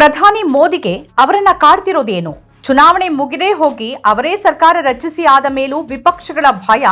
ಪ್ರಧಾನಿ ಮೋದಿಗೆ ಅವರನ್ನ ಕಾಡ್ತಿರೋದೇನು? ಚುನಾವಣೆ ಮುಗಿದೇ ಹೋಗಿ ಅವರೇ ಸರ್ಕಾರ ರಚಿಸಿ ಆದ ಮೇಲೂ ವಿಪಕ್ಷಗಳ ಭಯ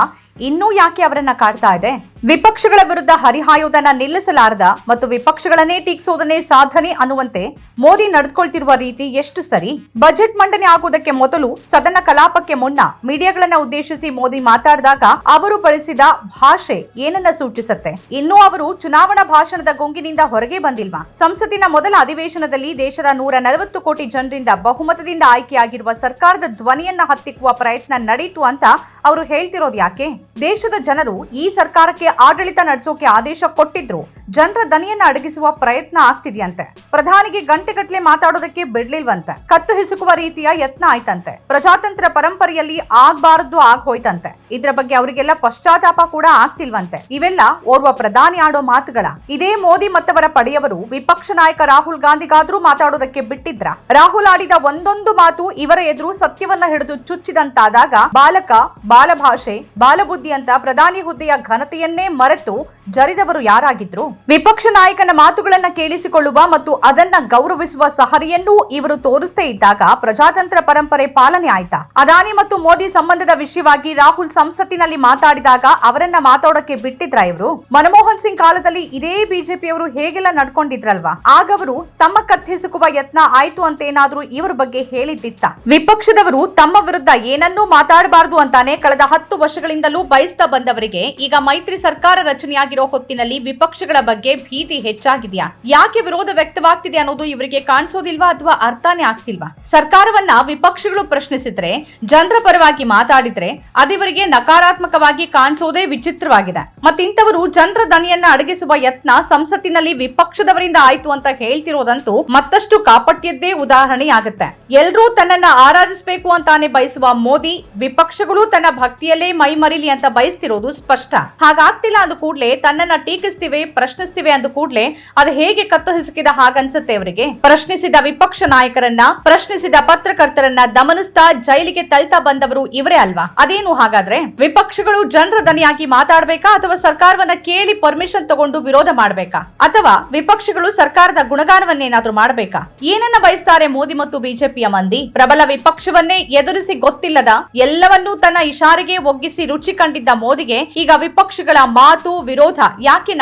ಇನ್ನೂ ಯಾಕೆ ಅವರನ್ನ ಕಾಡ್ತಾ ಇದೆ? ವಿಪಕ್ಷಗಳ ವಿರುದ್ಧ ಹರಿಹಾಯೋದನ್ನ ನಿಲ್ಲಿಸಲಾರದ ಮತ್ತು ವಿಪಕ್ಷಗಳನ್ನೇ ಟೀಕಿಸೋದನ್ನೇ ಸಾಧನೆ ಅನ್ನುವಂತೆ ಮೋದಿ ನಡೆದುಕೊಳ್ತಿರುವ ರೀತಿ ಎಷ್ಟು ಸರಿ? ಬಜೆಟ್ ಮಂಡನೆ ಆಗುವುದಕ್ಕೆ ಮೊದಲು ಸದನ ಕಲಾಪಕ್ಕೆ ಮುನ್ನ ಮೀಡಿಯಾಗಳನ್ನ ಉದ್ದೇಶಿಸಿ ಮೋದಿ ಮಾತಾಡಿದಾಗ ಅವರು ಬಳಸಿದ ಭಾಷೆ ಏನನ್ನ ಸೂಚಿಸುತ್ತೆ? ಇನ್ನೂ ಅವರು ಚುನಾವಣಾ ಭಾಷಣದ ಗುಂಗಿನಿಂದ ಹೊರಗೆ ಬಂದಿಲ್ವಾ? ಸಂಸತ್ತಿನ ಮೊದಲ ಅಧಿವೇಶನದಲ್ಲಿ ದೇಶದ ನೂರ ನಲವತ್ತು ಕೋಟಿ ಜನರಿಂದ ಬಹುಮತದಿಂದ ಆಯ್ಕೆಯಾಗಿರುವ ಸರ್ಕಾರದ ಧ್ವನಿಯನ್ನ ಹತ್ತಿಕ್ಕುವ ಪ್ರಯತ್ನ ನಡೀತು ಅಂತ ಅವರು ಹೇಳ್ತಿರೋದು ಯಾಕೆ ದೇಶದ ಜನರು ಈ ಸರ್ಕಾರಕ್ಕೆ ಆಡಳಿತ ನಡೆಸೋಕೆ ಆದೇಶ ಕೊಟ್ಟಿದ್ರು. ಜನರ ದನಿಯನ್ನ ಅಡಗಿಸುವ ಪ್ರಯತ್ನ ಆಗ್ತಿದೆಯಂತೆ. ಪ್ರಧಾನಿಗೆ ಗಂಟೆಗಟ್ಟಲೆ ಮಾತಾಡೋದಕ್ಕೆ ಬಿಡ್ಲಿಲ್ವಂತೆ. ಕತ್ತು ಹಿಸುಕುವ ರೀತಿಯ ಯತ್ನ ಆಯ್ತಂತೆ. ಪ್ರಜಾತಂತ್ರ ಪರಂಪರೆಯಲ್ಲಿ ಆಗ್ಬಾರದ್ದು ಆಗ್ ಹೋಯ್ತಂತೆ ಇದ್ರ ಬಗ್ಗೆ ಅವರಿಗೆಲ್ಲ ಪಶ್ಚಾತ್ತಾಪ ಕೂಡ ಆಗ್ತಿಲ್ವಂತೆ. ಇವೆಲ್ಲ ಓರ್ವ ಪ್ರಧಾನಿ ಆಡೋ ಮಾತುಗಳ. ಇದೇ ಮೋದಿ ಮತ್ತವರ ಪಡೆಯವರು ವಿಪಕ್ಷ ನಾಯಕ ರಾಹುಲ್ ಗಾಂಧಿಗಾದ್ರೂ ಮಾತಾಡೋದಕ್ಕೆ ಬಿಟ್ಟಿದ್ರ? ರಾಹುಲ್ ಆಡಿದ ಒಂದೊಂದು ಮಾತು ಇವರ ಎದುರು ಸತ್ಯವನ್ನ ಹಿಡಿದು ಚುಚ್ಚಿದಂತಾದಾಗ ಬಾಲಕ, ಬಾಲಭಾಷೆ, ಬಾಲಬುದ್ಧಿ ಅಂತ ಪ್ರಧಾನಿ ಹುದ್ದೆಯ ಘನತೆಯನ್ನೇ ಮರೆತು ಜರಿದವರು ಯಾರಾಗಿದ್ರು? ವಿಪಕ್ಷ ನಾಯಕನ ಮಾತುಗಳನ್ನ ಕೇಳಿಸಿಕೊಳ್ಳುವ ಮತ್ತು ಅದನ್ನ ಗೌರವಿಸುವ ಸಹರಿಯನ್ನೂ ಇವರು ತೋರಿಸದೇ ಇದ್ದಾಗ ಪ್ರಜಾತಂತ್ರ ಪರಂಪರೆ ಪಾಲನೆ ಆಯ್ತಾ? ಅದಾನಿ ಮತ್ತು ಮೋದಿ ಸಂಬಂಧದ ವಿಷಯವಾಗಿ ರಾಹುಲ್ ಸಂಸತ್ತಿನಲ್ಲಿ ಮಾತಾಡಿದಾಗ ಅವರನ್ನ ಮಾತಾಡೋಕೆ ಬಿಟ್ಟಿದ್ರ ಇವರು? ಮನಮೋಹನ್ ಸಿಂಗ್ ಕಾಲದಲ್ಲಿ ಇದೇ ಬಿಜೆಪಿಯವರು ಹೇಗೆಲ್ಲ ನಡ್ಕೊಂಡಿದ್ರಲ್ವಾ? ಆಗ ಅವರು ತಮ್ಮ ಕತ್ತಿಸುಕುವ ಯತ್ನ ಆಯ್ತು ಅಂತ ಏನಾದ್ರೂ ಇವರ ಬಗ್ಗೆ ಹೇಳಿದ್ದಿತ್ತ? ವಿಪಕ್ಷದವರು ತಮ್ಮ ವಿರುದ್ಧ ಏನನ್ನೂ ಮಾತಾಡಬಾರದು ಅಂತಾನೆ ಕಳೆದ ಹತ್ತು ವರ್ಷಗಳಿಂದಲೂ ಬಯಸ್ತಾ ಬಂದವರಿಗೆ ಈಗ ಮೈತ್ರಿ ಸರ್ಕಾರ ರಚನೆಯಾಗಿರೋ ಹೊತ್ತಿನಲ್ಲಿ ವಿಪಕ್ಷಗಳ ಬಗ್ಗೆ ಭೀತಿ ಹೆಚ್ಚಾಗಿದೆಯಾ? ಯಾಕೆ ವಿರೋಧ ವ್ಯಕ್ತವಾಗ್ತಿದೆ ಅನ್ನೋದು ಇವರಿಗೆ ಕಾಣಿಸೋದಿಲ್ವಾ ಅಥವಾ ಅರ್ಥನೇ ಆಗ್ತಿಲ್ವಾ? ಸರ್ಕಾರವನ್ನ ವಿಪಕ್ಷಗಳು ಪ್ರಶ್ನಿಸಿದ್ರೆ, ಜನರ ಪರವಾಗಿ ಮಾತಾಡಿದ್ರೆ ಅದಿವರಿಗೆ ನಕಾರಾತ್ಮಕವಾಗಿ ಕಾಣಿಸೋದೇ ವಿಚಿತ್ರವಾಗಿದೆ. ಮತ್ತಿಂತವರು ಜನರ ದನಿಯನ್ನ ಅಡಗಿಸುವ ಯತ್ನ ಸಂಸತ್ತಿನಲ್ಲಿ ವಿಪಕ್ಷದವರಿಂದ ಆಯ್ತು ಅಂತ ಹೇಳ್ತಿರೋದಂತೂ ಮತ್ತಷ್ಟು ಕಾಪಟ್ಯದ್ದೇ ಉದಾಹರಣೆಯಾಗುತ್ತೆ. ಎಲ್ರೂ ತನ್ನನ್ನ ಆರಾಧಿಸಬೇಕು ಅಂತಾನೆ ಬಯಸುವ ಮೋದಿ, ವಿಪಕ್ಷಗಳು ತನ್ನ ಭಕ್ತಿಯಲ್ಲೇ ಮೈ ಮರಿಲಿ ಅಂತ ಬಯಸ್ತಿರೋದು ಸ್ಪಷ್ಟ. ಹಾಗಾಗ್ತಿಲ್ಲ ಅಂದ ಕೂಡಲೇ ತನ್ನನ್ನ ಟೀಕಿಸ್ತಿವೆ ಪ್ರಶ್ನಿಸ್ತಿವೆ ಅಂದ ಕೂಡಲೇ ಅದು ಹೇಗೆ ಕತ್ತು ಹಿಸುಕಿದ ಹಾಗನ್ಸುತ್ತೆ ಅವರಿಗೆ? ಪ್ರಶ್ನಿಸಿದ ವಿಪಕ್ಷ ನಾಯಕರನ್ನ, ಪ್ರಶ್ನಿಸಿದ ಪತ್ರಕರ್ತರನ್ನ ದಮನಿಸ್ತಾ ಜೈಲಿಗೆ ತಳಿತಾ ಬಂದವರು ಇವರೇ ಅಲ್ವಾ? ಅದೇನು ಹಾಗಾದ್ರೆ? ವಿಪಕ್ಷಗಳು ಜನರ ದನಿಯಾಗಿ ಮಾತಾಡ್ಬೇಕಾ ಅಥವಾ ಸರ್ಕಾರವನ್ನ ಕೇಳಿ ಪರ್ಮಿಷನ್ ತಗೊಂಡು ವಿರೋಧ ಮಾಡ್ಬೇಕಾ? ಅಥವಾ ವಿಪಕ್ಷಗಳು ಸರ್ಕಾರದ ಗುಣಗಾನವನ್ನೇನಾದ್ರೂ ಮಾಡ್ಬೇಕಾ? ಏನನ್ನ ಬಯಸ್ತಾರೆ ಮೋದಿ ಮತ್ತು ಬಿಜೆಪಿಯ ಮಂದಿ? ಪ್ರಬಲ ವಿಪಕ್ಷವನ್ನೇ ಎದುರಿಸಿ ಗೊತ್ತಿಲ್ಲದ ಎಲ್ಲವನ್ನೂ ತನ್ನ ಇಶಾರೆಗೆ ಒಗ್ಗಿಸಿ ರುಚಿ ಕಂಡಿದ್ದ ಮೋದಿಗೆ ಈಗ ವಿಪಕ್ಷಗಳ ಮಾತು ವಿರೋಧ ಯಾಕೆ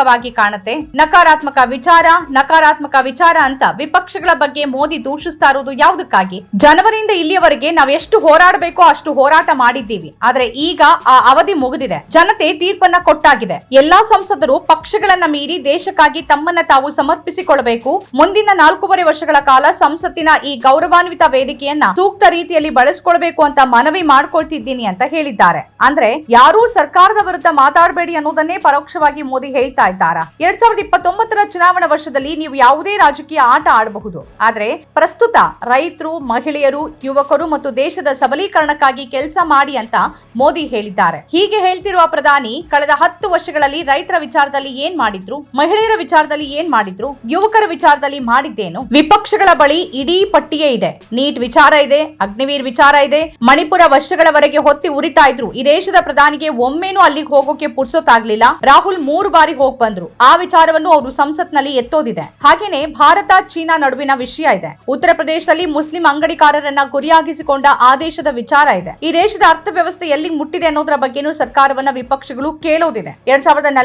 ನಕಾರಾತ್ಮಕವಾಗಿ ಕಾಣುತ್ತೆ. ನಕಾರಾತ್ಮಕ ವಿಚಾರ ನಕಾರಾತ್ಮಕ ವಿಚಾರ ಅಂತ ವಿಪಕ್ಷಗಳ ಬಗ್ಗೆ ಮೋದಿ ದೂಷಿಸ್ತಾ ಇರೋದು ಯಾವುದಕ್ಕಾಗಿ? ಜನವರಿಯಿಂದ ಇಲ್ಲಿಯವರೆಗೆ ನಾವು ಎಷ್ಟು ಹೋರಾಡಬೇಕೋ ಅಷ್ಟು ಹೋರಾಟ ಮಾಡಿದ್ದೀವಿ. ಆದ್ರೆ ಈಗ ಆ ಅವಧಿ ಮುಗಿದಿದೆ. ಜನತೆ ತೀರ್ಪನ್ನ ಕೊಟ್ಟಾಗಿದೆ. ಎಲ್ಲಾ ಸಂಸದರು ಪಕ್ಷಗಳನ್ನ ಮೀರಿ ದೇಶಕ್ಕಾಗಿ ತಮ್ಮನ್ನ ತಾವು ಸಮರ್ಪಿಸಿಕೊಳ್ಳಬೇಕು. ಮುಂದಿನ ನಾಲ್ಕೂವರೆ ವರ್ಷಗಳ ಕಾಲ ಸಂಸತ್ತಿನ ಈ ಗೌರವಾನ್ವಿತ ವೇದಿಕೆಯನ್ನ ಸೂಕ್ತ ರೀತಿಯಲ್ಲಿ ಬಳಸಿಕೊಳ್ಬೇಕು ಅಂತ ಮನವಿ ಮಾಡ್ಕೊಳ್ತಿದ್ದೀನಿ ಅಂತ ಹೇಳಿದ್ದಾರೆ. ಅಂದ್ರೆ ಯಾರೂ ಸರ್ಕಾರದ ವಿರುದ್ಧ ಮಾತಾಡಬೇಡಿ ಅನ್ನೋದನ್ನೇ ಪರೋಕ್ಷವಾಗಿ ಮೋದಿ ಹೇಳ್ತಾ ಇದ್ದಾರಾ ಎರಡ್ ಸಾವಿರದ ಇಪ್ಪತ್ತೊಂಬತ್ತರ ಚುನಾವಣಾ ವರ್ಷದಲ್ಲಿ ನೀವು ಯಾವುದೇ ರಾಜಕೀಯ ಆಟ ಆಡಬಹುದು. ಆದ್ರೆ ಪ್ರಸ್ತುತ ರೈತರು, ಮಹಿಳೆಯರು, ಯುವಕರು ಮತ್ತು ದೇಶದ ಸಬಲೀಕರಣಕ್ಕಾಗಿ ಕೆಲಸ ಮಾಡಿ ಅಂತ ಮೋದಿ ಹೇಳಿದ್ದಾರೆ. ಹೀಗೆ ಹೇಳ್ತಿರುವ ಪ್ರಧಾನಿ, ಕಳೆದ ಹತ್ತು ವರ್ಷಗಳಲ್ಲಿ ರೈತರ ವಿಚಾರದಲ್ಲಿ ಏನ್ ಮಾಡಿದ್ರು, ಮಹಿಳೆಯರ ವಿಚಾರದಲ್ಲಿ ಏನ್ ಮಾಡಿದ್ರು, ಯುವಕರ ವಿಚಾರದಲ್ಲಿ ಮಾಡಿದ್ದೇನು? ವಿಪಕ್ಷಗಳ ಬಳಿ ಇಡೀ ಪಟ್ಟಿಯೇ ಇದೆ. ನೀಟ್ ವಿಚಾರ ಇದೆ, ಅಗ್ನಿವೀರ್ ವಿಚಾರ ಇದೆ, ಮಣಿಪುರ ವರ್ಷಗಳವರೆಗೆ ಹೊತ್ತಿ ಉರಿತಾ ಇದ್ರು. ಈ ದೇಶದ ಪ್ರಧಾನಿಗೆ ಒಮ್ಮೆನೂ ಅಲ್ಲಿಗೆ ಹೋಗೋಕೆ ಪುರ್ಸೊತ್ತಾಗ್ಲಿಲ್ಲ. ರಾಹುಲ್ ಮೂರು ಬಾರಿ ಹೋಗ್ ಬಂದ್ರು. ಆ ವಿಚಾರವನ್ನು ಅವರು ಸಂಸತ್ನಲ್ಲಿ ಎತ್ತೋದಿದೆ. ಹಾಗೇನೆ ಭಾರತ ಚೀನಾ ನಡುವಿನ ವಿಷಯ ಇದೆ. ಉತ್ತರ ಪ್ರದೇಶದಲ್ಲಿ ಮುಸ್ಲಿಂ ಅಂಗಡಿಕಾರರನ್ನ ಗುರಿಯಾಗಿಸಿಕೊಂಡ ಆದೇಶದ ವಿಚಾರ ಇದೆ. ಈ ದೇಶದ ಅರ್ಥವ್ಯವಸ್ಥೆ ಎಲ್ಲಿ ಮುಟ್ಟಿದೆ ಅನ್ನೋದರ ಬಗ್ಗೆನೂ ಸರ್ಕಾರವನ್ನ ವಿಪಕ್ಷಗಳು ಕೇಳೋದಿದೆ. ಎರಡ್ ಸಾವಿರದ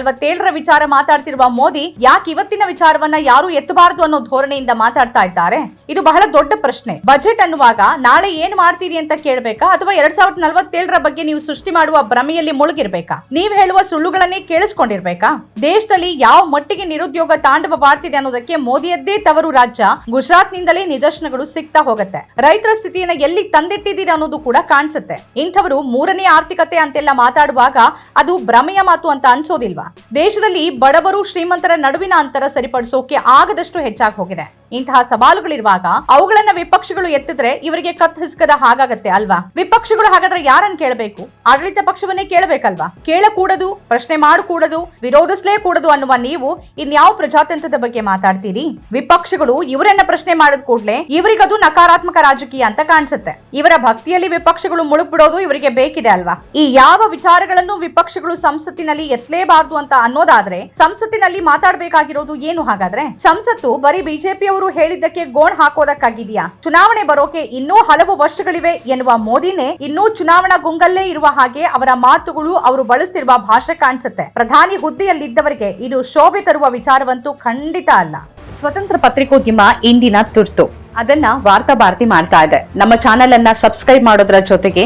ವಿಚಾರ ಮಾತಾಡ್ತಿರುವ ಮೋದಿ, ಯಾಕೆ ಇವತ್ತಿನ ವಿಚಾರವನ್ನ ಯಾರು ಎತ್ತಬಾರದು ಅನ್ನೋ ಧೋರಣೆಯಿಂದ ಮಾತಾಡ್ತಾ ಇದ್ದಾರೆ? ಇದು ಬಹಳ ದೊಡ್ಡ ಪ್ರಶ್ನೆ. ಬಜೆಟ್ ಅನ್ನುವಾಗ ನಾಳೆ ಏನ್ ಮಾಡ್ತೀರಿ ಅಂತ ಕೇಳ್ಬೇಕಾ? ಅಥವಾ ಎರಡ್ ಸಾವಿರದ ನಲವತ್ತೇಳರ ಬಗ್ಗೆ ನೀವು ಸೃಷ್ಟಿ ಮಾಡುವ ಭ್ರಮೆಯಲ್ಲಿ ಮುಳುಗಿರ್ಬೇಕಾ? ನೀವ್ ಹೇಳುವ ಸುಳ್ಳುಗಳನ್ನೇ ಕೇಳಿಸ್ಕೊಂಡಿರ್ಬೇಕಾ? ದೇಶದಲ್ಲಿ ಯಾವ ಮಟ್ಟಿಗೆ ನಿರುದ್ಯೋಗ ತಾಂಡವ ಮಾಡ್ತಿದೆ ಅನ್ನೋದಕ್ಕೆ ಮೋದಿಯದ್ದೇ ತವರು ರಾಜ್ಯ. ಗುಜರಾತ್ ನಿಂದಲೇ ನಿದರ್ಶನಗಳು ಸಿಗ್ತಾ ಹೋಗುತ್ತೆ. ರೈತರ ಸ್ಥಿತಿಯನ್ನ ಎಲ್ಲಿ ತಂದಿಟ್ಟಿದ್ದೀರಿ ಅನ್ನೋದು ಕೂಡ ಕಾಣಿಸುತ್ತೆ. ಇಂಥವರು ಮೂರನೇ ಆರ್ಥಿಕತೆ ಅಂತೆಲ್ಲ ಮಾತಾಡುವಾಗ ಅದು ಭ್ರಮೆಯ ಮಾತು ಅಂತ ಅನ್ಸೋದಿಲ್ವಾ? ದೇಶದಲ್ಲಿ ಬಡವರು ಶ್ರೀಮಂತರ ನಡುವಿನ ಅಂತರ ಸರಿಪಡಿಸೋಕೆ ಆಗದಷ್ಟು ಹೆಚ್ಚಾಗಿ ಹೋಗಿದೆ. ಇಂತಹ ಸವಾಲುಗಳಿರುವಾಗ ಅವುಗಳನ್ನ ವಿಪಕ್ಷಗಳು ಎತ್ತಿದ್ರೆ ಇವರಿಗೆ ಕತ್ ಹಿಸ್ಕದ ಹಾಗಾಗತ್ತೆ ಅಲ್ವಾ? ವಿಪಕ್ಷಗಳು ಹಾಗಾದ್ರೆ ಯಾರನ್ನ ಕೇಳಬೇಕು? ಆಡಳಿತ ಪಕ್ಷವನ್ನೇ ಕೇಳಬೇಕಲ್ವಾ? ಕೇಳಕೂಡದು, ಪ್ರಶ್ನೆ ಮಾಡಕೂಡದು ವಿರೋಧಿಸಲೇ ಕೂಡದು ಅನ್ನುವ ನೀವು ಇನ್ಯಾವ ಪ್ರಜಾತಂತ್ರದ ಬಗ್ಗೆ ಮಾತಾಡ್ತೀರಿ? ವಿಪಕ್ಷಗಳು ಇವರನ್ನ ಪ್ರಶ್ನೆ ಮಾಡಿದ ಕೂಡಲೇ ಇವರಿಗದು ನಕಾರಾತ್ಮಕ ರಾಜಕೀಯ ಅಂತ ಕಾಣಿಸುತ್ತೆ. ಇವರ ಭಕ್ತಿಯಲ್ಲಿ ವಿಪಕ್ಷಗಳು ಮುಳುಗ್ಬಿಡೋದು ಇವರಿಗೆ ಬೇಕಿದೆ ಅಲ್ವಾ? ಈ ಯಾವ ವಿಚಾರಗಳನ್ನು ವಿಪಕ್ಷಗಳು ಸಂಸತ್ತಿನಲ್ಲಿ ಎತ್ತಲೇಬಾರದು ಅಂತ ಅನ್ನೋದಾದ್ರೆ ಸಂಸತ್ತಿನಲ್ಲಿ ಮಾತಾಡಬೇಕಾಗಿರೋದು ಏನು ಹಾಗಾದ್ರೆ? ಸಂಸತ್ತು ಬರೀ ಬಿಜೆಪಿಯವರ ಮೋದಿಯವರು ಹೇಳಿದ್ದಕ್ಕೆ ಗೋಣ್ ಹಾಕೋದಕ್ಕಾಗಿದೆಯಾ? ಚುನಾವಣೆ ಬರೋಕೆ ಇನ್ನೂ ಹಲವು ವರ್ಷಗಳಿವೆ ಎನ್ನುವ ಮೋದಿನೇ ಇನ್ನೂ ಚುನಾವಣಾ ಗುಂಗಲ್ಲೇ ಇರುವ ಹಾಗೆ ಅವರ ಮಾತುಗಳು ಅವರು ಬಳಸ್ತಿರುವ ಭಾಷೆ ಕಾಣಿಸುತ್ತೆ. ಪ್ರಧಾನಿ ಹುದ್ದೆಯಲ್ಲಿದ್ದವರಿಗೆ ಇದು ಶೋಭೆ ತರುವ ವಿಚಾರವಂತೂ ಖಂಡಿತ ಅಲ್ಲ. ಸ್ವತಂತ್ರ ಪತ್ರಿಕೋದ್ಯಮ ಇಂದಿನ ತುರ್ತು. ಅದನ್ನ ವಾರ್ತಾ ಭಾರತಿ ಮಾಡ್ತಾ ಇದೆ. ನಮ್ಮ ಚಾನೆಲ್ ಅನ್ನ ಸಬ್ಸ್ಕ್ರೈಬ್ ಮಾಡೋದ್ರ ಜೊತೆಗೆ